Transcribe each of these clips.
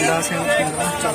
Gracias, mucha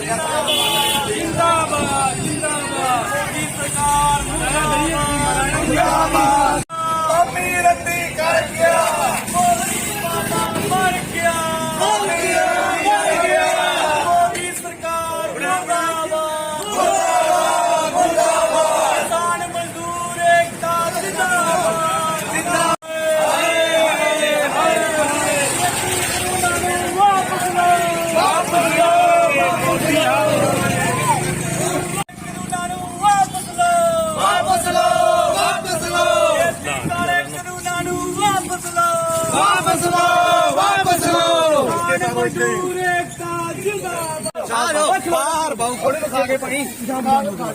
ਵਾਪਸ ਲਓ ਵਾਪਸ ਲਓ। ਮਜ਼ਦੂਰ ਏਕਤਾ ਜਿੰਦਾਬਾਦ ਚਾਰੋ ਬਾਹਰ ਬਾਹੂ ਕੋਲੇ ਦਿਖਾ ਕੇ ਪਣੀ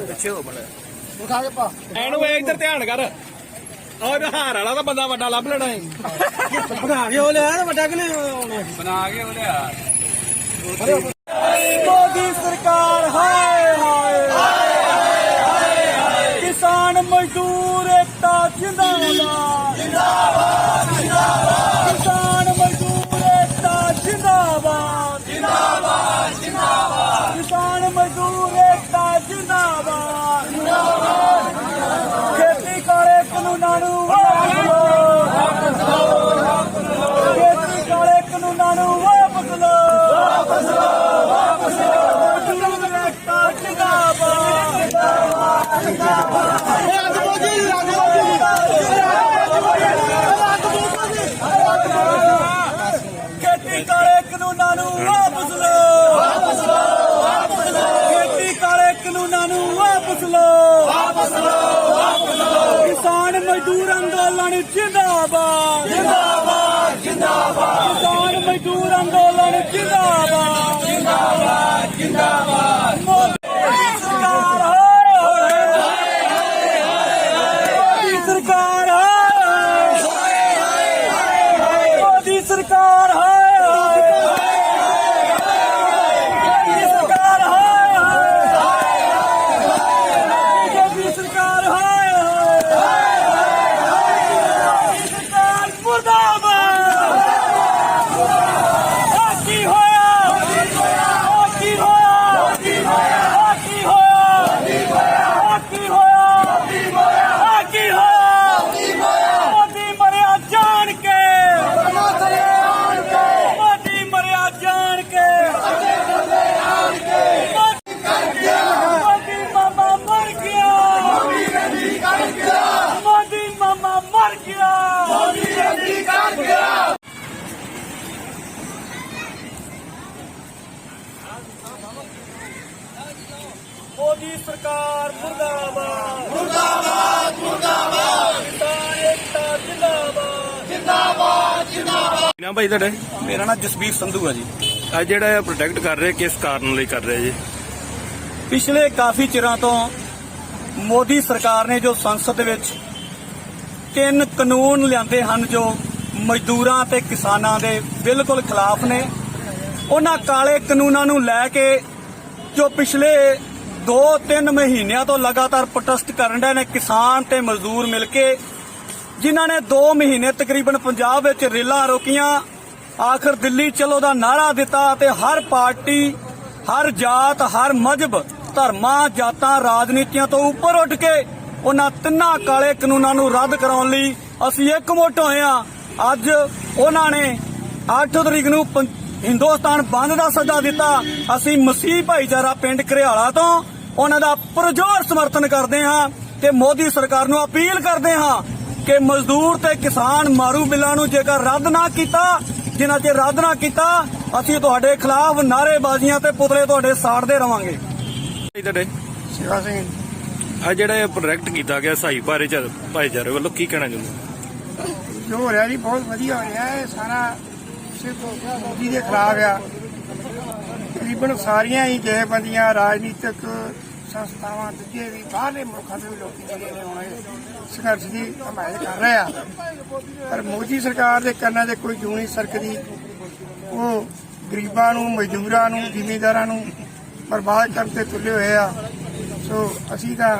ਪਿੱਛੇ ਹੋ ਬੜਾ ਐਨੂੰ ਵੇ ਇੱਧਰ ਧਿਆਨ ਕਰ। ਔਰ ਹਾਰ ਵਾਲਾ ਤਾਂ ਬੰਦਾ ਵੱਡਾ ਲੱਭ ਲੈਣਾ ਹੈ ਬਣਾ ਕੇ ਉਹ ਲਿਆ ਵੱਡਾ ਕਿ ਨਹੀਂ ਬਣਾ ਕੇ ਉਹ ਲਿਆ। ਮੋਦੀ ਸਰਕਾਰ ਹਾਏ ਹਾਏ। ਕਿਸਾਨ ਮਜ਼ਦੂਰ ਏਕਤਾ ਜਿੰਦਾਬਾਦ। ਖੇਤੀ ਕਾਲੇ ਕਾਨੂੰਨਾਂ ਨੂੰ ਵਾਪਸ ਲਓ ਵਾਪਸ ਲਓ। ਵਾਪਸ ਲਓ ਖੇਤੀ ਕਾਲੇ ਕਾਨੂੰਨਾਂ ਨੂੰ ਵਾਪਸ ਲਓ ਵਾਪਸ ਲਓ। ਵਾਪਸ ਲਓ ਕਿਸਾਨ ਮਜ਼ਦੂਰ ਅੰਦੋਲਨ ਜਿੰਦਾਬਾਦ। ਜਿੰਦਾਬਾਦ ਜਿੰਦਾਬਾਦ ਕਿਸਾਨ ਮਜ਼ਦੂਰ ਅੰਦੋਲਨ ਜਿੰਦਾਬਾਦ ਜਿੰਦਾਬਾਦ ਜਿੰਦਾਬਾਦ ਮੋਦੀ ਸਰਕਾਰ ਹਾਏ ਮੋਦੀ ਸਰਕਾਰ ਹਾਏ ਮੋਦੀ ਸਰਕਾਰ ਹਾਏ ਮੋਦੀ ਸਰਕਾਰ ਹਾਏ ਮੋਦੀ ਸਰਕਾਰ ਹਾਏ ਮੋਦੀ ਸਰਕਾਰ ਮੁਰਦਾਬਾਦ ਆ ਕੀ ਹੋਇਆ ਆ ਕੀ ਹੋਇਆ ਆ ਕੀ ਹੋਇਆ ਆ ਕੀ ਹੋਇਆ ਆ ਕੀ ਹੋਇਆ ਆ ਕੀ ਹੋਇਆ ਮੋਦੀ ਮਰਿਆ ਜਾਣ ਕੇ ਮੋਦੀ ਮਰਿਆ ਜਾਣ ਕੇ ਮੋਦੀ ਮਾਮਾ ਮਰ ਗਿਆ ਮੋਦੀ ਮਾਮਾ ਮਰ ਗਿਆ ਮੋਦੀ ਰੰਦੀ ਕਰ ਗਿਆ ਮੋਦੀ ਸਰਕਾਰ ਮੁਰਦਾਬਾਦ ਮੁਰਦਾਬਾਦ ਮੁਰਦਾਬਾਦ ਕਿਸਾਨ ਏਕਤਾ ਜਿੰਦਾਬਾਦ ਨਾ ਭਾਈ ਤੁਹਾਡੇ? ਮੇਰਾ ਨਾਮ ਜਸਬੀਰ ਸੰਧੂ ਆ ਜੀ। ਅੱਜ ਜਿਹੜਾ ਪ੍ਰੋਟੈਕਟ ਕਰ ਰਹੇ ਕਿਸ ਕਾਰਨ ਲਈ ਕਰ ਰਹੇ ਜੀ? ਪਿਛਲੇ ਕਾਫੀ ਚਿਰਾਂ ਤੋਂ ਮੋਦੀ ਸਰਕਾਰ ਨੇ ਜੋ ਸੰਸਦ ਦੇ ਵਿੱਚ ਤਿੰਨ ਕਾਨੂੰਨ ਲਿਆਂਦੇ ਹਨ ਜੋ ਮਜ਼ਦੂਰਾਂ ਤੇ ਕਿਸਾਨਾਂ ਦੇ ਬਿਲਕੁਲ ਖਿਲਾਫ ਨੇ। ਉਹਨਾਂ ਕਾਲੇ ਕਾਨੂੰਨਾਂ ਨੂੰ ਲੈ ਕੇ ਜੋ ਪਿਛਲੇ 2-3 ਮਹੀਨਿਆਂ ਤੋਂ ਲਗਾਤਾਰ ਪ੍ਰੋਟੈਸਟ ਕਰਨ ਦੇ ਨੇ ਕਿਸਾਨ ਤੇ ਮਜ਼ਦੂਰ ਮਿਲ ਕੇ ਜਿਨ੍ਹਾਂ ਨੇ 2 ਮਹੀਨੇ ਤਕਰੀਬਨ ਪੰਜਾਬ ਵਿੱਚ ਰੇਲਾਂ ਰੋਕੀਆਂ, ਆਖਰ ਦਿੱਲੀ ਚਲੋ ਦਾ ਨਾਰਾ ਦਿੱਤਾ ਤੇ ਹਰ ਪਾਰਟੀ, ਹਰ ਜਾਤ, ਹਰ ਮਜ਼ਹਬ, ਧਰਮਾਂ, ਜਾਤਾਂ, ਰਾਜਨੀਤੀਆਂ ਤੋਂ ਉੱਪਰ ਉੱਠ ਕੇ ਉਹਨਾਂ ਤਿੰਨਾਂ ਕਾਲੇ ਕਾਨੂੰਨਾਂ ਨੂੰ ਰੱਦ ਕਰਾਉਣ ਲਈ ਅਸੀਂ ਇਕਮੁੱਠ ਹੋਏ ਹਾਂ। ਅੱਜ ਉਹਨਾਂ ਨੇ 8 ਤਰੀਕ ਨੂੰ ਹਿੰਦੁਸਤਾਨ ਬੰਦ ਦਾ ਸੱਦਾ ਦਿੱਤਾ। ਅਸੀਂ ਮਸੀਹ ਭਾਈਚਾਰਾ ਪਿੰਡ ਘਰਿਆਲਾ ਤੋਂ ਉਹਨਾਂ ਦਾ ਪੁਰਜੋਰ ਸਮਰਥਨ ਕਰਦੇ ਹਾਂ ਤੇ ਮੋਦੀ ਸਰਕਾਰ ਨੂੰ ਅਪੀਲ ਕਰਦੇ ਹਾਂ ਕਿ ਮਜ਼ਦੂਰ ਤੇ ਕਿਸਾਨ ਮਾਰੂ ਬਿੱਲਾਂ ਨੂੰ ਜੇਕਰ ਰੱਦ ਨਾ ਕੀਤਾ ਜਿਨ੍ਹਾਂ ਚਿਰ ਰੱਦ ਨਾ ਕੀਤਾ ਅਸੀਂ ਤੁਹਾਡੇ ਖਿਲਾਫ ਨਾਅਰੇਬਾਜ਼ੀਆਂ ਤੇ ਪੁਤਲੇ ਤੁਹਾਡੇ ਸਾੜਦੇ ਰਵਾਂਗੇ। ਤੁਹਾਡੇ? ਸ਼ਿਵਾ ਸਿੰਘ। ਅੱਜ ਜਿਹੜਾ ਇਹ ਪ੍ਰੋਜੈਕਟ ਕੀਤਾ ਗਿਆ ਸਾਈ ਭਾਰੇ ਚ ਭਾਈਚਾਰੇ ਵੱਲੋਂ ਕੀ ਕਹਿਣਾ ਚਾਹੁੰਦੇ ਜੋ ਹੋ ਰਿਹਾ ਜੀ ਬਹੁਤ ਵਧੀਆ ਹੋ ਰਿਹਾ ਹੈ। ਸਾਰਾ ਸਿਰਫ ਮੋਦੀ ਦੇ ਖਿਲਾਫ ਆ। ਤਕਰੀਬਨ ਸਾਰੀਆਂ ਹੀ ਜਥੇਬੰਦੀਆਂ ਰਾਜਨੀਤਿਕ ਸੰਸਥਾਵਾਂ ਦੂਜੇ ਵੀ ਬਾਹਰਲੇ ਮੁਲਕਾਂ ਦੇ ਵੀ ਲੋਕੀ ਜਿਹੜੇ ਨੇ ਹੁਣ ਇਹ ਸੰਘਰਸ਼ ਦੀ ਹਮਾਇਤ ਕਰ ਰਹੇ ਆ। ਪਰ ਮੋਦੀ ਸਰਕਾਰ ਦੇ ਕੰਨਾਂ ਦੇ ਕੋਈ ਜੂਨੀ ਸਰਕਦੀ। ਉਹ ਗਰੀਬਾਂ ਨੂੰ, ਮਜ਼ਦੂਰਾਂ ਨੂੰ, ਜ਼ਿਮੀਂਦਾਰਾਂ ਨੂੰ ਬਰਬਾਦ ਕਰਨ ਤੇ ਤੁਲੇ ਹੋਏ ਆ। ਸੋ ਅਸੀਂ ਤਾਂ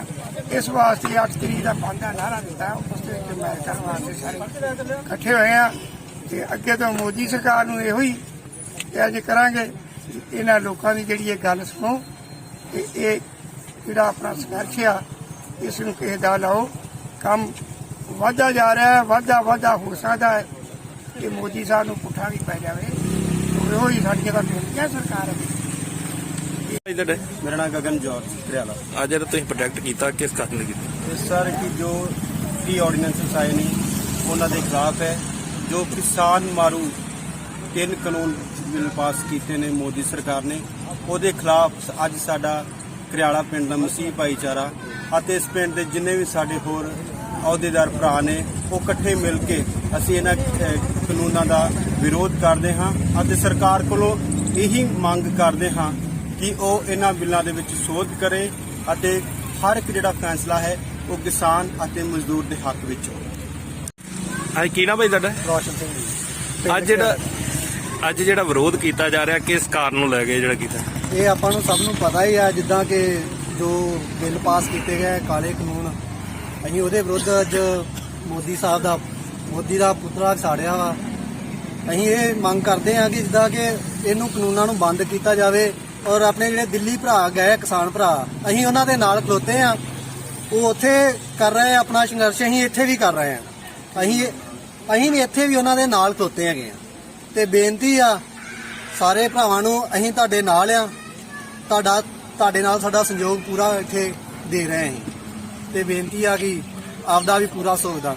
ਇਸ ਵਾਸਤੇ 8 ਤਰੀਕ ਦਾ ਬੰਦ ਨਾਰਾ ਦਿੱਤਾ। ਉਸ ਦੇ ਵਿੱਚ ਕਰਨ ਵਾਸਤੇ ਸਾਰੇ ਇਕੱਠੇ ਹੋਏ ਆ। ਤੇ ਅੱਗੇ ਤੋਂ ਮੋਦੀ ਸਰਕਾਰ ਨੂੰ ਇਹੋ ਹੀ ਅੱਜ ਕਰਾਂਗੇ ਇਹਨਾਂ ਲੋਕਾਂ ਦੀ ਜਿਹੜੀ ਇਹ ਗੱਲ ਸੁਣੋ। ਤੇ ਇਹ ਜਿਹੜਾ ਆਪਣਾ ਸੰਘਰਸ਼ ਆ ਇਸ ਨੂੰ ਕਿਸੇ ਦਾ ਲਾਓ। ਕੰਮ ਵਾਧਾ ਜਾ ਰਿਹਾ ਹੈ ਵਾਧਾ ਵਾਧਾ ਹੋ ਸਕਦਾ ਹੈ ਕਿ ਮੋਦੀ ਸਾਹਿਬ ਨੂੰ ਪੁੱਠਾ ਵੀ ਪੈ ਜਾਵੇ। ਉਹ ਹੀ ਸਾਡੀਆਂ ਤਾਂ ਬੇਨਤੀਆਂ ਸਰਕਾਰ। ਅੱਗੇ ਮੇਰਾ ਨਾਮ ਗਗਨ ਜੋਰ ਕਰਿਆਲਾ ਅੱਜ ਜਿਹੜਾ ਤੁਸੀਂ ਪ੍ਰੋਟੈਕਟ ਕੀਤਾ ਕਿਸ ਕਾਰਨ ਲਈ ਕੀਤਾ? ਸਰ ਕਿ ਜੋ ਟੀ ਆਰਡੀਨੈਂਸਸ ਆਏ ਨੇ ਉਹਨਾਂ ਦੇ ਖਿਲਾਫ ਹੈ। ਜੋ ਕਿਸਾਨ ਮਾਰੂ ਤਿੰਨ ਕਾਨੂੰਨ ਬਿੱਲ ਪਾਸ ਕੀਤੇ ਨੇ ਮੋਦੀ ਸਰਕਾਰ ਨੇ ਉਹਦੇ ਖਿਲਾਫ ਅੱਜ ਸਾਡਾ ਕਰਿਆਲਾ ਪਿੰਡ ਦਾ ਮਸੀਹ ਭਾਈਚਾਰਾ ਅਤੇ ਇਸ ਪਿੰਡ ਦੇ ਜਿੰਨੇ ਵੀ ਸਾਡੇ ਹੋਰ ਅਹੁਦੇਦਾਰ ਭਰਾ ਨੇ ਉਹ ਇਕੱਠੇ ਮਿਲ ਕੇ ਅਸੀਂ ਇਹਨਾਂ ਕਾਨੂੰਨਾਂ ਦਾ ਵਿਰੋਧ ਕਰਦੇ ਹਾਂ ਅਤੇ ਸਰਕਾਰ ਕੋਲੋਂ ਇਹੀ ਮੰਗ ਕਰਦੇ ਹਾਂ ਕਿ ਉਹ ਇਹਨਾਂ ਬਿੱਲਾਂ ਦੇ ਵਿੱਚ ਸੋਧ ਕਰੇ ਅਤੇ ਹਰ ਇੱਕ ਜਿਹੜਾ ਫੈਸਲਾ ਹੈ ਉਹ ਕਿਸਾਨ ਅਤੇ ਮਜ਼ਦੂਰ ਦੇ ਹੱਕ ਵਿੱਚ ਹੋਵੇ। ਅੱਜ ਕੀ ਨਾ ਭਾਈ ਤੁਹਾਡਾ? ਰੋਸ਼ਨ ਸਿੰਘ ਜੀ। ਅੱਜ ਜਿਹੜਾ ਅੱਜ ਜਿਹੜਾ ਵਿਰੋਧ ਕੀਤਾ ਜਾ ਰਿਹਾ ਕਿਸ ਕਾਰਨ ਨੂੰ ਲੈ ਕੇ ਜਿਹੜਾ ਕੀਤਾ? ਇਹ ਆਪਾਂ ਨੂੰ ਸਭ ਨੂੰ ਪਤਾ ਹੀ ਆ, ਜਿੱਦਾਂ ਕਿ ਜੋ ਬਿੱਲ ਪਾਸ ਕੀਤੇ ਗਏ ਕਾਲੇ ਕਾਨੂੰਨ, ਅਸੀਂ ਉਹਦੇ ਵਿਰੁੱਧ ਅੱਜ ਮੋਦੀ ਸਾਹਿਬ ਦਾ, ਮੋਦੀ ਦਾ ਪੁਤਲਾ ਸਾੜਿਆ ਵਾ। ਅਸੀਂ ਇਹ ਮੰਗ ਕਰਦੇ ਹਾਂ ਕਿ ਜਿੱਦਾਂ ਕਿ ਇਹਨੂੰ ਕਾਨੂੰਨਾਂ ਨੂੰ ਬੰਦ ਕੀਤਾ ਜਾਵੇ ਔਰ ਆਪਣੇ ਜਿਹੜੇ ਦਿੱਲੀ ਭਰਾ ਗਏ ਕਿਸਾਨ ਭਰਾ, ਅਸੀਂ ਉਹਨਾਂ ਦੇ ਨਾਲ ਖਲੋਤੇ ਆ। ਉਹ ਉੱਥੇ ਕਰ ਰਹੇ ਆ ਆਪਣਾ ਸੰਘਰਸ਼, ਅਸੀਂ ਇੱਥੇ ਵੀ ਕਰ ਰਹੇ ਆ। ਅਸੀਂ ਅਸੀਂ ਵੀ ਇੱਥੇ ਵੀ ਉਹਨਾਂ ਦੇ ਨਾਲ ਖਲੋਤੇ ਹੈਗੇ ਆ। ਤੇ ਬੇਨਤੀ ਆ, ਸਾਰੇ ਭਰਾਵਾਂ ਨੂੰ ਅਸੀਂ ਤੁਹਾਡੇ ਨਾਲ ਆ। ਤੁਹਾਡਾ ਤੁਹਾਡੇ ਨਾਲ ਸਾਡਾ ਸੰਯੋਗ ਪੂਰਾ ਇੱਥੇ ਦੇ ਰਹੇ ਹਾਂ। ਤੇ ਬੇਨਤੀ ਆ ਕਿ ਆਪਦਾ ਵੀ ਪੂਰਾ ਸੋਚਦਾ